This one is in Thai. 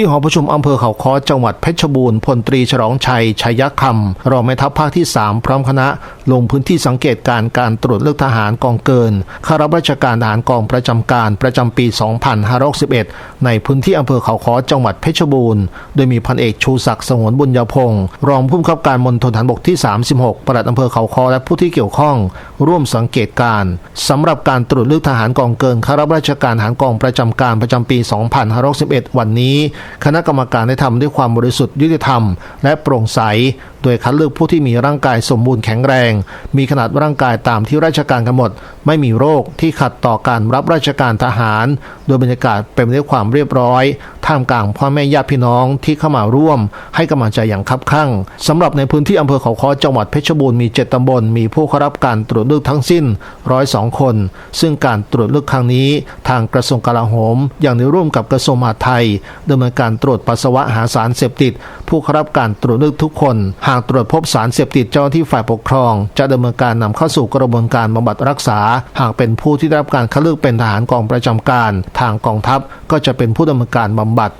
ที่หอประชุมอำเภอเขาค้อจังหวัดเพชรบูรณ์พลตรีฉลองชัยชัยคำรองแม่ทัพภาคที่ 3 พร้อมคณะ ลงพื้นที่สังเกตการณ์การตรวจเลือกทหารกองเกินข้ารับราชการทหารกองประจำการประจำปี 2561 ในพื้นที่อำเภอเขาค้อจังหวัดเพชรบูรณ์ โดยมีพันเอกชูศักดิ์สงวนบุญยพงศ์รองผู้บังคับการมณฑลฐานบกที่ 36 ปลัดอำเภอเขาค้อและผู้ที่เกี่ยวข้อง ร่วมสังเกตการณ์สำหรับการตรวจเลือกทหารกองเกินข้ารับราชการทหารกองประจำการประจำปี 2561 วันนี้คณะกรรมการได้ทำด้วยความบริสุทธิ์ยุติธรรม และโปร่งใส โดยคัดเลือกผู้ที่มีร่างกายสมบูรณ์แข็งแรง มีขนาดร่างกายตามที่ราชการกำหนด ไม่มีโรคที่ขัดต่อการรับราชการทหาร โดยบรรยากาศเป็นไปด้วยความเรียบร้อย ท่ามกลางพ่อแม่ญาติพี่น้องที่เข้ามาร่วม ให้กำลังใจอย่างคับคั่งสำหรับในพื้นที่อำเภอเขาค้อจังหวัดเพชรบูรณ์มี 7ตำบลมีผู้เข้ารับการตรวจเลือกทั้งสิ้น 102 คน ซึ่งการตรวจเลือกครั้งนี้ ทางกระทรวงกลาโหม อย่างในร่วมกับกระทรวงมหาดไทยดำเนินการตรวจปัสสาวะหาสารเสพติดผู้เข้ารับการตรวจเลือกทุกคน หากตรวจพบสารเสพติดเจ้าหน้าที่ฝ่ายปกครอง จะดำเนินการนำเข้าสู่กระบวนการบำบัดรักษา หากเป็นผู้ที่ได้รับการคัดเลือกเป็นทหารกองประจำการ ทางกองทัพก็จะเป็นผู้ดำเนินการบำบัด